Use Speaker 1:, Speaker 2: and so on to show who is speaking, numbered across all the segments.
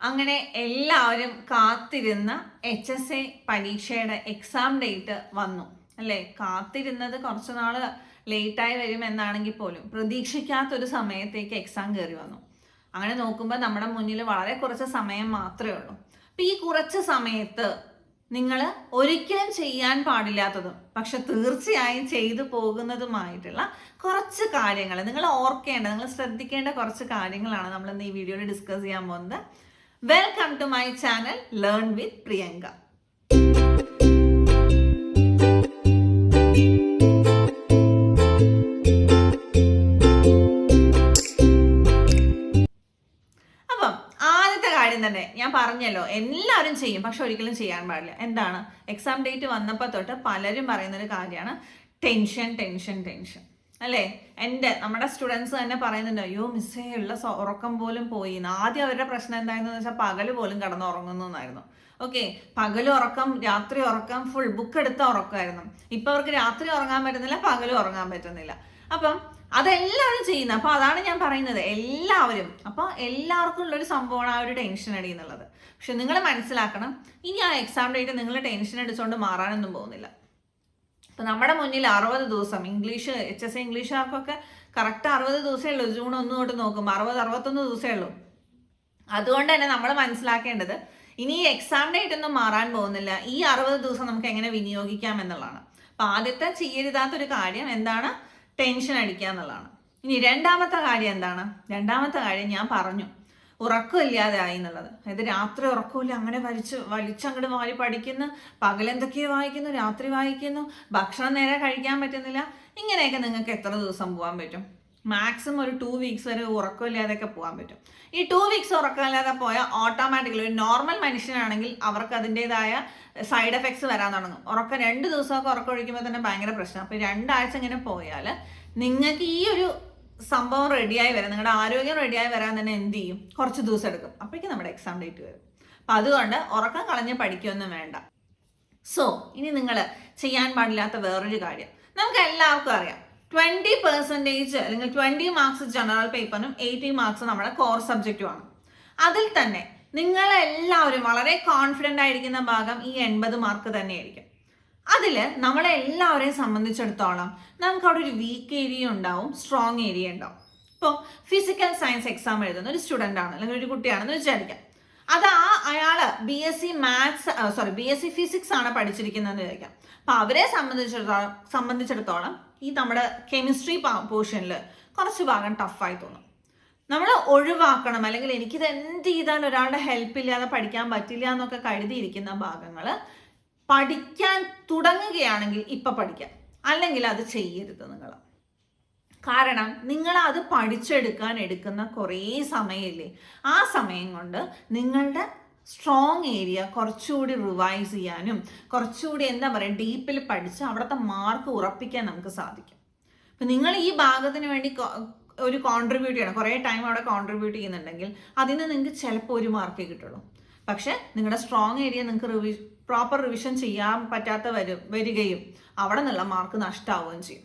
Speaker 1: അങ്ങനെ എല്ലാവരും കാത്തിരുന്ന എച്ച് എസ് എ പരീക്ഷയുടെ എക്സാം ഡേറ്റ് വന്നു. അല്ലേ? കാത്തിരുന്നത് കുറച്ച് നാൾ ലേറ്റായി വരും എന്നാണെങ്കിൽ പോലും പ്രതീക്ഷിക്കാത്തൊരു സമയത്തേക്ക് എക്സാം കയറി വന്നു. അങ്ങനെ നോക്കുമ്പോൾ നമ്മുടെ മുന്നിൽ വളരെ കുറച്ച് സമയം മാത്രമേ ഉള്ളൂ. അപ്പം ഈ കുറച്ച് സമയത്ത് നിങ്ങൾ ഒരിക്കലും ചെയ്യാൻ പാടില്ലാത്തതും പക്ഷെ തീർച്ചയായും ചെയ്തു പോകുന്നതുമായിട്ടുള്ള കുറച്ച് കാര്യങ്ങൾ നിങ്ങൾ ഓർക്കേണ്ട നിങ്ങൾ ശ്രദ്ധിക്കേണ്ട കുറച്ച് കാര്യങ്ങളാണ് നമ്മൾ ഇന്ന് ഈ വീഡിയോയിൽ ഡിസ്കസ് ചെയ്യാൻ പോകുന്നത്. Welcome to my channel learn with Priyanka അപ്പം ആദ്യത്തെ കാര്യം തന്നെ ഞാൻ പറഞ്ഞല്ലോ എല്ലാവരും ചെയ്യും പക്ഷെ ഒരിക്കലും ചെയ്യാൻ പാടില്ല. എന്താണ്? എക്സാം ഡേറ്റ് വന്നപ്പോൾ തൊട്ട് പലരും പറയുന്ന ഒരു കാര്യമാണ് ടെൻഷൻ ടെൻഷൻ ടെൻഷൻ അല്ലേ? എന്റെ നമ്മുടെ സ്റ്റുഡൻസ് തന്നെ പറയുന്നുണ്ട് അയ്യോ മിസ്സേ ഉള്ള ഉറക്കം പോലും പോയി. ആദ്യം അവരുടെ പ്രശ്നം എന്തായിരുന്നു വെച്ചാൽ പകൽ പോലും കിടന്ന് ഉറങ്ങുന്നു എന്നായിരുന്നു. ഓക്കെ പകൽ ഉറക്കം രാത്രി ഉറക്കം ഫുൾ ബുക്ക് എടുത്ത ഉറക്കമായിരുന്നു. ഇപ്പൊ അവർക്ക് രാത്രി ഉറങ്ങാൻ പറ്റുന്നില്ല പകലും ഉറങ്ങാൻ പറ്റുന്നില്ല. അപ്പം അതെല്ലാവരും ചെയ്യുന്നത് അപ്പൊ അതാണ് ഞാൻ പറയുന്നത് എല്ലാവരും. അപ്പൊ എല്ലാവർക്കും ഉള്ളൊരു സംഭവമാണ് ആ ഒരു ടെൻഷൻ അടി എന്നുള്ളത്. പക്ഷെ നിങ്ങൾ മനസ്സിലാക്കണം ഇനി ആ എക്സാം ഡേറ്റ് നിങ്ങൾ ടെൻഷൻ അടിച്ചുകൊണ്ട് മാറാനൊന്നും പോകുന്നില്ല. ഇപ്പൊ നമ്മുടെ മുന്നിൽ അറുപത് ദിവസം ഇംഗ്ലീഷ് എച്ച് എസ് ഇംഗ്ലീഷുകാർക്കൊക്കെ കറക്റ്റ് അറുപത് ദിവസമേ ഉള്ളൂ. ജൂൺ ഒന്ന് തൊട്ട് നോക്കുമ്പോൾ അറുപത് അറുപത്തൊന്ന് ദിവസമേ ഉള്ളൂ. അതുകൊണ്ട് തന്നെ നമ്മൾ മനസ്സിലാക്കേണ്ടത് ഇനി ഈ എക്സാം ഡേറ്റ് ഒന്നും മാറാൻ പോകുന്നില്ല. ഈ അറുപത് ദിവസം നമുക്ക് എങ്ങനെ വിനിയോഗിക്കാം എന്നുള്ളതാണ്. അപ്പൊ ആദ്യത്തെ ചെയ്യരുതാത്തൊരു കാര്യം എന്താണ്? ടെൻഷൻ അടിക്കുക എന്നുള്ളതാണ്. ഇനി രണ്ടാമത്തെ കാര്യം എന്താണ്? രണ്ടാമത്തെ കാര്യം ഞാൻ പറഞ്ഞു. ഉറക്കമില്ലാതെ ആയി എന്നുള്ളത് അതായത് രാത്രി ഉറക്കമില്ല അങ്ങനെ വലിച്ച് വലിച്ചങ്ങോട്ട് വാരി പഠിക്കുന്നു പകലെന്തൊക്കെയോ വായിക്കുന്നു രാത്രി വായിക്കുന്നു ഭക്ഷണം നേരെ കഴിക്കാൻ പറ്റുന്നില്ല. ഇങ്ങനെയൊക്കെ നിങ്ങൾക്ക് എത്ര ദിവസം പോകാൻ പറ്റും? മാക്സിമം ഒരു ടു വീക്സ് വരെ ഉറക്കമില്ലാതെയൊക്കെ പോകാൻ പറ്റും. ഈ ടു വീക്സ് ഉറക്കമില്ലാതെ പോയാൽ ഓട്ടോമാറ്റിക്കലി ഒരു നോർമൽ മനുഷ്യനാണെങ്കിൽ അവർക്ക് അതിന്റെതായ സൈഡ് എഫക്ട്സ് വരാൻ തുടങ്ങും. ഉറക്കം രണ്ട് ദിവസമൊക്കെ ഉറക്കം ഒഴിക്കുമ്പോൾ തന്നെ ഭയങ്കര പ്രശ്നം. അപ്പോൾ രണ്ടാഴ്ച ഇങ്ങനെ പോയാൽ നിങ്ങൾക്ക് ഈ ഒരു സംഭവം റെഡിയായി വരാൻ നിങ്ങളുടെ ആരോഗ്യം റെഡിയായി വരാൻ തന്നെ എന്ത് ചെയ്യും? കുറച്ച് ദിവസം എടുക്കും. അപ്പോഴേക്കും നമ്മുടെ എക്സാം ഡേറ്റ് വരും. അപ്പം അതുകൊണ്ട് ഉറക്കം കളഞ്ഞ് പഠിക്കുകയൊന്നും വേണ്ട. സോ ഇനി നിങ്ങൾ ചെയ്യാൻ പാടില്ലാത്ത വേറൊരു കാര്യം. നമുക്ക് എല്ലാവർക്കും അറിയാം. ട്വന്റി പെർസെന്റേജ് അല്ലെങ്കിൽ ട്വന്റി മാർക്സ് ജനറൽ പേപ്പറിനും എയ്റ്റി മാർക്സ് നമ്മുടെ കോർ സബ്ജക്റ്റുമാണ് അതിൽ തന്നെ നിങ്ങളെല്ലാവരും വളരെ കോൺഫിഡന്റ് ആയിരിക്കുന്ന ഭാഗം ഈ എൺപത് മാർക്ക് തന്നെയായിരിക്കും. അതിൽ നമ്മളെ എല്ലാവരെയും സംബന്ധിച്ചിടത്തോളം നമുക്ക് അവിടെ ഒരു വീക്ക് ഏരിയ ഉണ്ടാവും സ്ട്രോങ് ഏരിയ ഉണ്ടാവും. ഇപ്പോൾ ഫിസിക്കൽ സയൻസ് എക്സാം എഴുതുന്ന ഒരു സ്റ്റുഡന്റ് ആണ് അല്ലെങ്കിൽ ഒരു കുട്ടിയാണെന്ന് വിചാരിക്കാം. അത് ആ അയാൾ B S C maths sorry B S C physics ആണ് പഠിച്ചിരിക്കുന്നതെന്ന് വിചാരിക്കാം. അപ്പം അവരെ സംബന്ധിച്ചിടത്തോളം സംബന്ധിച്ചിടത്തോളം ഈ നമ്മുടെ കെമിസ്ട്രി പോർഷനിൽ കുറച്ച് ഭാഗം ടഫായി തോന്നും. നമ്മൾ ഒഴിവാക്കണം അല്ലെങ്കിൽ എനിക്കിത് എന്ത് ചെയ്താൽ ഒരാളുടെ ഹെൽപ്പ് ഇല്ലാതെ പഠിക്കാൻ പറ്റില്ല എന്നൊക്കെ കരുതിയിരിക്കുന്ന ഭാഗങ്ങൾ പഠിക്കാൻ തുടങ്ങുകയാണെങ്കിൽ ഇപ്പൊ പഠിക്കാം. അല്ലെങ്കിൽ അത് ചെയ്യരുത് നിങ്ങൾ കാരണം നിങ്ങൾ അത് പഠിച്ചെടുക്കാൻ എടുക്കുന്ന കുറേ സമയമില്ലേ ആ സമയം കൊണ്ട് നിങ്ങളുടെ സ്ട്രോങ് ഏരിയ കുറച്ചുകൂടി റിവൈസ് ചെയ്യാനും കുറച്ചുകൂടി എന്താ പറയുക ഡീപ്പിൽ പഠിച്ച് അവിടുത്തെ മാർക്ക് ഉറപ്പിക്കാൻ നമുക്ക് സാധിക്കും. അപ്പം നിങ്ങൾ ഈ ഭാഗത്തിന് വേണ്ടി ഒരു കോൺട്രിബ്യൂട്ട് ചെയ്യണം. കുറേ ടൈം അവിടെ കോൺട്രിബ്യൂട്ട് ചെയ്യുന്നുണ്ടെങ്കിൽ അതിന് നിങ്ങൾക്ക് ചിലപ്പോൾ ഒരു മാർക്കേ കിട്ടുള്ളൂ. പക്ഷെ നിങ്ങളുടെ സ്ട്രോങ് ഏരിയ നിങ്ങൾക്ക് റിവി പ്രോപ്പർ റിവിഷൻ ചെയ്യാൻ പറ്റാത്ത വരും വരികയും അവിടെ നിന്നുള്ള മാർക്ക് നഷ്ടമാവുകയും ചെയ്യും.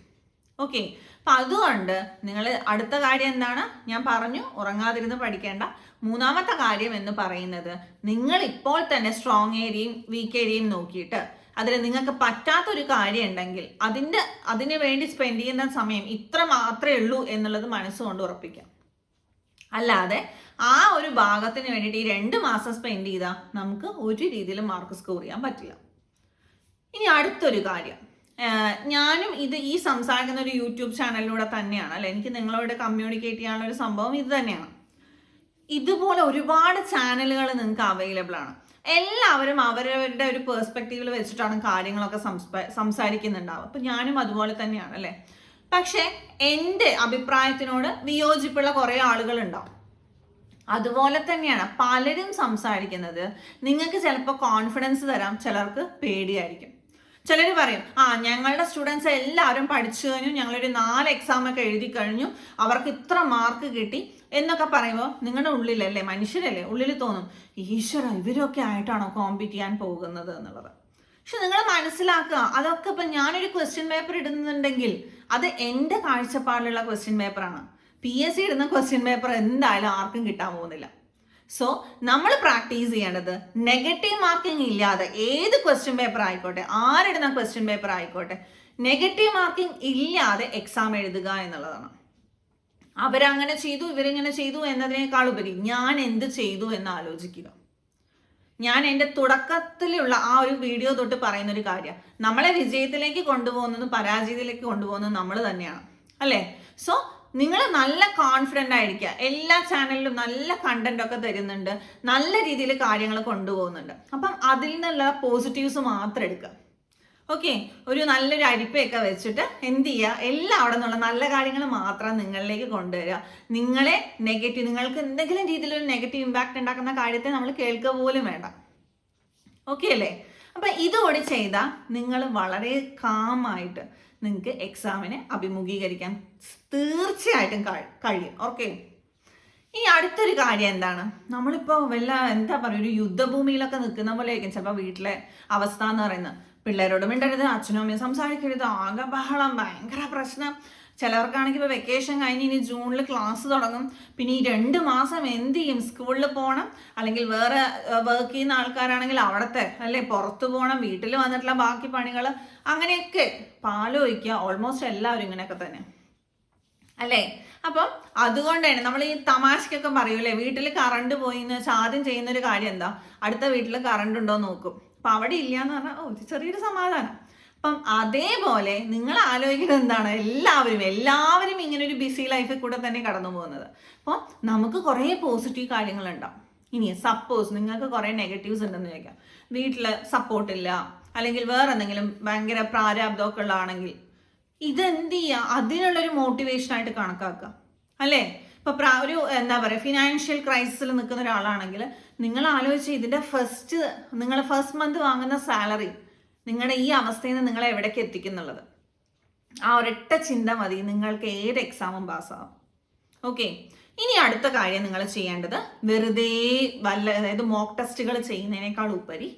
Speaker 1: ഓക്കെ അപ്പൊ അതുകൊണ്ട് നിങ്ങൾ അടുത്ത കാര്യം എന്താണ്? ഞാൻ പറഞ്ഞു ഉറങ്ങാതിരുന്ന് പഠിക്കേണ്ട. മൂന്നാമത്തെ കാര്യം എന്ന് പറയുന്നത് നിങ്ങൾ ഇപ്പോൾ തന്നെ സ്ട്രോങ് ഏരിയയും വീക്ക് ഏരിയയും നോക്കിയിട്ട് അതിൽ നിങ്ങൾക്ക് പറ്റാത്തൊരു കാര്യം ഉണ്ടെങ്കിൽ അതിന്റെ അതിന് വേണ്ടി സ്പെൻഡ് ചെയ്യുന്ന സമയം ഇത്ര മാത്രമേ ഉള്ളൂ എന്നുള്ളത് മനസ്സുകൊണ്ട് ഉറപ്പിക്കാം അല്ലാതെ ആ ഒരു ഭാഗത്തിന് വേണ്ടിയിട്ട് ഈ രണ്ട് മാസം സ്പെൻഡ് ചെയ്താൽ നമുക്ക് ഒരു രീതിയിലും മാർക്ക് സ്കോർ ചെയ്യാൻ പറ്റില്ല. ഇനി അടുത്തൊരു കാര്യം. ഞാനും ഇത് ഈ സംസാരിക്കുന്ന ഒരു യൂട്യൂബ് ചാനലിലൂടെ തന്നെയാണ്. അല്ലെ? എനിക്ക് നിങ്ങളോട് കമ്മ്യൂണിക്കേറ്റ് ചെയ്യാനുള്ള ഒരു സംഭവം ഇത് തന്നെയാണ്. ഇതുപോലെ ഒരുപാട് ചാനലുകൾ നിങ്ങൾക്ക് അവൈലബിൾ ആണ്. എല്ലാവരും അവരവരുടെ ഒരു പേഴ്സ്പെക്റ്റീവിൽ വെച്ചിട്ടാണ് കാര്യങ്ങളൊക്കെ സംസാരിക്കുന്നുണ്ടാവുക. അപ്പം ഞാനും അതുപോലെ തന്നെയാണ് അല്ലെ? പക്ഷെ എന്റെ അഭിപ്രായത്തിനോട് വിയോജിപ്പുള്ള കുറേ ആളുകൾ ഉണ്ടാവും അതുപോലെ തന്നെയാണ് പലരും സംസാരിക്കുന്നത് നിങ്ങൾക്ക് ചിലപ്പോൾ കോൺഫിഡൻസ് തരാം ചിലർക്ക് പേടിയായിരിക്കും. ചിലർ പറയും ആ ഞങ്ങളുടെ സ്റ്റുഡൻസ് എല്ലാവരും പഠിച്ചു കഴിഞ്ഞു ഞങ്ങളൊരു നാല് എക്സാം ഒക്കെ എഴുതി കഴിഞ്ഞു അവർക്ക് ഇത്ര മാർക്ക് കിട്ടി എന്നൊക്കെ പറയുമ്പോൾ നിങ്ങളുടെ ഉള്ളിലല്ലേ മനുഷ്യരല്ലേ ഉള്ളിൽ തോന്നും ഈശ്വര ഇവരൊക്കെ ആയിട്ടാണോ കോമ്പീറ്റ് ചെയ്യാൻ പോകുന്നത് എന്നുള്ളത്. പക്ഷെ നിങ്ങൾ മനസ്സിലാക്കുക അതൊക്കെ ഇപ്പം ഞാനൊരു ക്വസ്റ്റ്യൻ പേപ്പർ ഇടുന്നുണ്ടെങ്കിൽ അത് എന്റെ കാഴ്ചപ്പാടിലുള്ള ക്വസ്റ്റ്യൻ പേപ്പറാണ് പി എസ് സി ഇടുന്ന ക്വസ്റ്റ്യൻ പേപ്പർ എന്തായാലും ആർക്കും കിട്ടാൻ പോകുന്നില്ല. സോ നമ്മൾ പ്രാക്ടീസ് ചെയ്യേണ്ടത് നെഗറ്റീവ് മാർക്കിംഗ് ഇല്ലാതെ ഏത് ക്വസ്റ്റ്യൻ പേപ്പർ ആയിക്കോട്ടെ ആരിടുന്ന ക്വസ്റ്റ്യൻ പേപ്പർ ആയിക്കോട്ടെ നെഗറ്റീവ് മാർക്കിംഗ് ഇല്ലാതെ എക്സാം എഴുതുക എന്നുള്ളതാണ്. അവരങ്ങനെ ചെയ്തു ഇവരിങ്ങനെ ചെയ്തു എന്നതിനേക്കാൾ ഉപരി ഞാൻ എന്ത് ചെയ്തു എന്ന് ആലോചിക്കുക. ഞാൻ എന്റെ തുടക്കത്തിലുള്ള ആ ഒരു വീഡിയോ തൊട്ട് പറയുന്ന ഒരു കാര്യം. നമ്മളെ വിജയത്തിലേക്ക് കൊണ്ടുപോകുന്നതും പരാജയത്തിലേക്ക് കൊണ്ടുപോകുന്നതും നമ്മൾ തന്നെയാണ്. അല്ലേ? സോ നിങ്ങൾ നല്ല കോൺഫിഡന്റ് ആയിരിക്കുക. എല്ലാ ചാനലിലും നല്ല കണ്ടന്റ് ഒക്കെ തരുന്നുണ്ട്. നല്ല രീതിയിൽ കാര്യങ്ങൾ കൊണ്ടുപോകുന്നുണ്ട്. അപ്പം അതിൽ നിന്നുള്ള പോസിറ്റീവ്സ് മാത്രം എടുക്കുക. ഓക്കെ ഒരു നല്ലൊരു അരിപ്പയൊക്കെ വെച്ചിട്ട് എന്ത് ചെയ്യുക എല്ലാം അവിടെ നിന്നുള്ള നല്ല കാര്യങ്ങൾ മാത്രം നിങ്ങളിലേക്ക് കൊണ്ടുവരിക. നിങ്ങളെ നെഗറ്റീവ് നിങ്ങൾക്ക് എന്തെങ്കിലും രീതിയിലൊരു നെഗറ്റീവ് ഇമ്പാക്റ്റ് ഉണ്ടാക്കുന്ന കാര്യത്തെ നമ്മൾ കേൾക്കുക പോലും വേണ്ട. ഓക്കെ അല്ലേ? അപ്പം ഇതുകൂടി ചെയ്താൽ നിങ്ങൾ വളരെ കാമായിട്ട് നിങ്ങൾക്ക് എക്സാമിനെ അഭിമുഖീകരിക്കാൻ തീർച്ചയായിട്ടും കഴി- കഴിയും. ഓക്കെ? ഇനി അടുത്തൊരു കാര്യം എന്താണ്? നമ്മളിപ്പോ വല്ല എന്താ പറയുക ഒരു യുദ്ധഭൂമിയിലൊക്കെ നിൽക്കുന്ന പോലെ ആയിരിക്കും ചിലപ്പോൾ വീട്ടിലെ അവസ്ഥ എന്ന് പറയുന്നത്. പിള്ളേരോട് മിണ്ടരുത് അച്ഛനും അമ്മയും സംസാരിക്കരുത്. ആകെ ബഹളം ഭയങ്കര പ്രശ്നം. ചിലവർക്കാണെങ്കിൽ ഇപ്പോൾ വെക്കേഷൻ കഴിഞ്ഞ് ഇനി ജൂണിൽ ക്ലാസ് തുടങ്ങും. പിന്നെ ഈ രണ്ട് മാസം എന്ത് ചെയ്യും? സ്കൂളിൽ പോകണം അല്ലെങ്കിൽ വേറെ വർക്ക് ചെയ്യുന്ന ആൾക്കാരാണെങ്കിൽ അവിടത്തെ അല്ലേ പുറത്ത് പോകണം വീട്ടിൽ വന്നിട്ടുള്ള ബാക്കി പണികൾ അങ്ങനെയൊക്കെ പാലോചിക്കുക ഓൾമോസ്റ്റ് എല്ലാവരും ഇങ്ങനെയൊക്കെ തന്നെ. അല്ലേ? അപ്പം തന്നെ നമ്മൾ ഈ തമാശക്കൊക്കെ പറയൂലേ വീട്ടിൽ കറണ്ട് പോയി എന്ന് വെച്ചാൽ ആദ്യം ചെയ്യുന്ന ഒരു കാര്യം എന്താ അടുത്ത വീട്ടിൽ കറണ്ട് ഉണ്ടോ എന്ന് നോക്കും. അപ്പൊ അവിടെ ഇല്ല എന്ന് പറഞ്ഞാൽ ഓ ചെറിയൊരു സമാധാനം. അപ്പം അതേപോലെ നിങ്ങൾ ആലോചിക്കുന്നത് എന്താണ്? എല്ലാവരും എല്ലാവരും ഇങ്ങനെ ഒരു ബിസി ലൈഫിൽ കൂടെ തന്നെ കടന്നു പോകുന്നത്. അപ്പോൾ നമുക്ക് കുറേ പോസിറ്റീവ് കാര്യങ്ങളുണ്ടാവും. ഇനി സപ്പോസ് നിങ്ങൾക്ക് കുറേ നെഗറ്റീവ്സ് ഉണ്ടെന്ന് ചോദിക്കാം. വീട്ടിൽ സപ്പോർട്ടില്ല അല്ലെങ്കിൽ വേറെ എന്തെങ്കിലും ഭയങ്കര പ്രാരാബ്ദമൊക്കെ ഉള്ളതാണെങ്കിൽ ഇതെന്ത് ചെയ്യുക അതിനുള്ളൊരു മോട്ടിവേഷൻ ആയിട്ട് കണക്കാക്കുക അല്ലേ? ഇപ്പൊ പ്രാ- ഒരു എന്താ പറയുക ഫിനാൻഷ്യൽ ക്രൈസിസിൽ നിൽക്കുന്ന ഒരാളാണെങ്കിൽ നിങ്ങൾ ആലോചിച്ച് ഇതിന്റെ ഫസ്റ്റ് നിങ്ങൾ ഫസ്റ്റ് മന്ത് വാങ്ങുന്ന സാലറി നിങ്ങളുടെ ഈ അവസ്ഥയിൽ നിന്ന് നിങ്ങളെ എവിടേക്ക് എത്തിക്കുന്നുള്ളത്? ആ ഒരൊറ്റ ചിന്ത മതി നിങ്ങൾക്ക് ഏത് എക്സാമും പാസ്സാവും ഓക്കെ ഇനി അടുത്ത കാര്യം നിങ്ങൾ ചെയ്യേണ്ടത് വെറുതെ വല്ല അതായത് മോക്ക് ടെസ്റ്റുകൾ ചെയ്യുന്നതിനേക്കാൾ ഉപരി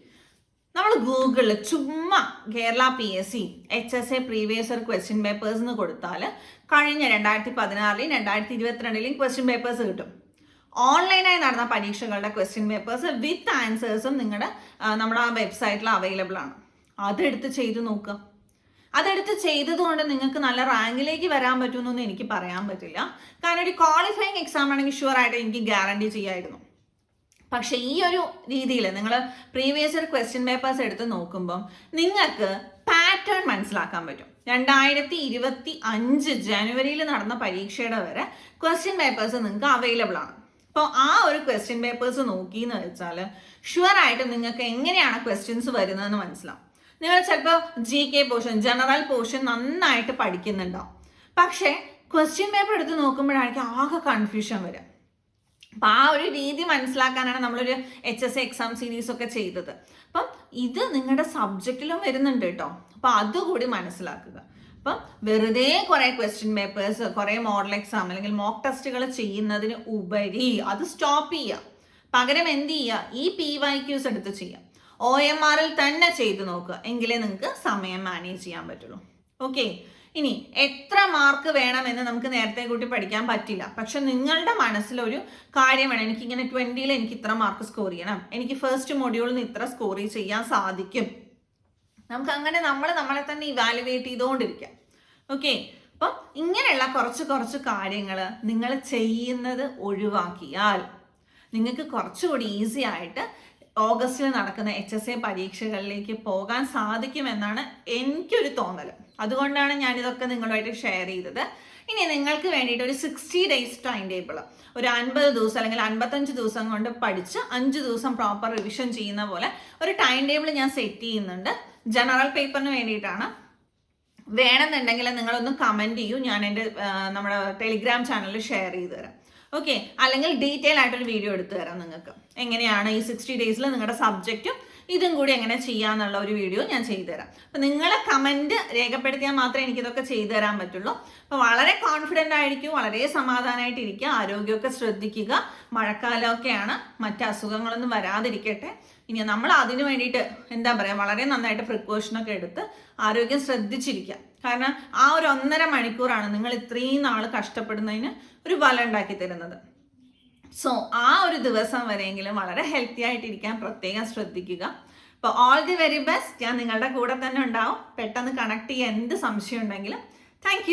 Speaker 1: നമ്മൾ ഗൂഗിളിൽ ചുമ്മാ Kerala P S C H S A previous ഒരു ക്വസ്റ്റ്യൻ പേപ്പേഴ്സ് എന്ന് കൊടുത്താൽ കഴിഞ്ഞ രണ്ടായിരത്തി പതിനാറിലെയും രണ്ടായിരത്തി ഇരുപത്തിരണ്ടിലെയും ക്വസ്റ്റ്യൻ പേപ്പേഴ്സ് കിട്ടും ഓൺലൈനായി നടന്ന പരീക്ഷകളുടെ ക്വസ്റ്റ്യൻ പേപ്പേഴ്സ് വിത്ത് ആൻസേഴ്സും നിങ്ങളുടെ നമ്മുടെ ആ വെബ്സൈറ്റിൽ അവൈലബിൾ ആണ്. അതെടുത്ത് ചെയ്ത് നോക്കുക അതെടുത്ത് ചെയ്തതുകൊണ്ട് നിങ്ങൾക്ക് നല്ല റാങ്കിലേക്ക് വരാൻ പറ്റുമെന്നൊന്നും എനിക്ക് പറയാൻ പറ്റില്ല. കാരണം ഒരു ക്വാളിഫയിങ് എക്സാം ആണെങ്കിൽ ഷുവർ ആയിട്ട് എനിക്ക് ഗ്യാരണ്ടി ചെയ്യായിരുന്നു. പക്ഷെ ഈ ഒരു രീതിയിൽ നിങ്ങൾ പ്രീവിയസ് ഇയർ ക്വസ്റ്റ്യൻ പേപ്പേഴ്സ് എടുത്ത് നോക്കുമ്പം നിങ്ങൾക്ക് പാറ്റേൺ മനസ്സിലാക്കാൻ പറ്റും. രണ്ടായിരത്തി ഇരുപത്തി അഞ്ച് ജനുവരിയിൽ നടന്ന പരീക്ഷയുടെ വരെ ക്വസ്റ്റ്യൻ പേപ്പേഴ്സ് നിങ്ങൾക്ക് അവൈലബിൾ ആണ്. അപ്പോൾ ആ ഒരു ക്വസ്റ്റ്യൻ പേപ്പേഴ്സ് നോക്കി എന്ന് വെച്ചാൽ ഷുവർ ആയിട്ട് നിങ്ങൾക്ക് എങ്ങനെയാണ് ക്വസ്റ്റ്യൻസ് വരുന്നതെന്ന് മനസ്സിലാവും. നിങ്ങൾ ചിലപ്പോൾ G K portion general portion നന്നായിട്ട് പഠിക്കുന്നുണ്ടാവും. പക്ഷേ ക്വസ്റ്റ്യൻ പേപ്പർ എടുത്ത് നോക്കുമ്പോഴായിരിക്കും ആകെ കൺഫ്യൂഷൻ വരിക അപ്പം ആ ഒരു രീതി മനസ്സിലാക്കാനാണ് നമ്മളൊരു എച്ച് എസ് എക്സാം സീരീസ് ഒക്കെ ചെയ്തത്. അപ്പം ഇത് നിങ്ങളുടെ സബ്ജക്റ്റിലും വരുന്നുണ്ട് കേട്ടോ അപ്പം അതുകൂടി മനസ്സിലാക്കുക. അപ്പം വെറുതെ കുറേ ക്വസ്റ്റ്യൻ പേപ്പേഴ്സ് കുറേ മോഡൽ എക്സാം അല്ലെങ്കിൽ മോക്ക് ടെസ്റ്റുകൾ ചെയ്യുന്നതിന് ഉപരി അത് സ്റ്റോപ്പ് ചെയ്യുക പകരം എന്ത് ചെയ്യുക ഈ പി വൈ ക്യൂസ് എടുത്ത് ചെയ്യുക ഒ എം ആറിൽ തന്നെ ചെയ്തു നോക്കുക. എങ്കിലേ നിങ്ങൾക്ക് സമയം മാനേജ് ചെയ്യാൻ പറ്റുള്ളൂ. ഓക്കെ ഇനി എത്ര മാർക്ക് വേണമെന്ന് നമുക്ക് നേരത്തെ കൂട്ടി പഠിക്കാൻ പറ്റില്ല. പക്ഷെ നിങ്ങളുടെ മനസ്സിലൊരു കാര്യം വേണം. എനിക്ക് ഇങ്ങനെ ട്വന്റിയിൽ എനിക്ക് ഇത്ര മാർക്ക് സ്കോർ ചെയ്യണം. എനിക്ക് ഫസ്റ്റ് മൊഡ്യൂളിൽ നിന്ന് ഇത്ര സ്കോർ ചെയ്യാൻ സാധിക്കും. നമുക്ക് അങ്ങനെ നമ്മൾ നമ്മളെ തന്നെ ഇവാലുവേറ്റ് ചെയ്തുകൊണ്ടിരിക്കാം ഓക്കെ അപ്പം ഇങ്ങനെയുള്ള കുറച്ച് കുറച്ച് കാര്യങ്ങൾ നിങ്ങൾ ചെയ്യുന്നത് ഒഴിവാക്കിയാൽ നിങ്ങൾക്ക് കുറച്ചുകൂടി ഈസി ആയിട്ട് ഓഗസ്റ്റിൽ നടക്കുന്ന എച്ച് എസ് എ പരീക്ഷകളിലേക്ക് പോകാൻ സാധിക്കുമെന്നാണ് എനിക്കൊരു തോന്നൽ അതുകൊണ്ടാണ് ഞാനിതൊക്കെ നിങ്ങളുമായിട്ട് ഷെയർ ചെയ്തത്. ഇനി നിങ്ങൾക്ക് വേണ്ടിയിട്ട് ഒരു സിക്സ്റ്റി ഡേയ്സ് ടൈം ടേബിൾ ഒരു അൻപത് ദിവസം അല്ലെങ്കിൽ അൻപത്തഞ്ച് ദിവസം കൊണ്ട് പഠിച്ച് അഞ്ച് ദിവസം പ്രോപ്പർ റിവിഷൻ ചെയ്യുന്ന പോലെ ഒരു ടൈം ടേബിൾ ഞാൻ സെറ്റ് ചെയ്യുന്നുണ്ട്. ജനറൽ പേപ്പറിന് വേണ്ടിയിട്ടാണ്. വേണമെന്നുണ്ടെങ്കിൽ നിങ്ങളൊന്ന് കമന്റ് ചെയ്യൂ. ഞാൻ എന്റെ നമ്മുടെ ടെലിഗ്രാം ചാനലിൽ ഷെയർ ചെയ്ത് തരാം ഓക്കെ അല്ലെങ്കിൽ ഡീറ്റെയിൽ ആയിട്ടൊരു വീഡിയോ എടുത്തു തരാം നിങ്ങൾക്ക്. എങ്ങനെയാണ് ഈ സിക്സ്റ്റി ഡേയ്സിൽ നിങ്ങളുടെ സബ്ജക്റ്റും ഇതും കൂടി എങ്ങനെ ചെയ്യാന്നുള്ള ഒരു വീഡിയോ ഞാൻ ചെയ്തുതരാം അപ്പം നിങ്ങളെ കമന്റ് രേഖപ്പെടുത്തിയാൽ മാത്രമേ എനിക്കിതൊക്കെ ചെയ്തു തരാൻ പറ്റുള്ളൂ. അപ്പോൾ വളരെ കോൺഫിഡന്റ് ആയിരിക്കും വളരെ സമാധാനമായിട്ട് ഇരിക്കുക ആരോഗ്യമൊക്കെ ശ്രദ്ധിക്കുക. മഴക്കാലമൊക്കെയാണ് മറ്റ് അസുഖങ്ങളൊന്നും വരാതിരിക്കട്ടെ. ഇനി നമ്മൾ അതിന് വേണ്ടിയിട്ട് എന്താ പറയുക വളരെ നന്നായിട്ട് പ്രിക്കോഷനൊക്കെ എടുത്ത് ആരോഗ്യം ശ്രദ്ധിച്ചിരിക്കുക. കാരണം ആ ഒരു ഒന്നര മണിക്കൂറാണ് നിങ്ങൾ ഇത്രയും നാൾ കഷ്ടപ്പെടുന്നതിന് ഒരു ഫലം ഉണ്ടാക്കി തരുന്നത്. സോ ആ ഒരു ദിവസം വരെയെങ്കിലും വളരെ ഹെൽത്തി ആയിട്ടിരിക്കാൻ പ്രത്യേകം ശ്രദ്ധിക്കുക. അപ്പോൾ ഓൾ ദി വെരി ബെസ്റ്റ് ഞാൻ നിങ്ങളുടെ കൂടെ തന്നെ ഉണ്ടാവും. പെട്ടെന്ന് കണക്ട് ചെയ്യാൻ എന്ത് സംശയം ഉണ്ടെങ്കിലും. താങ്ക്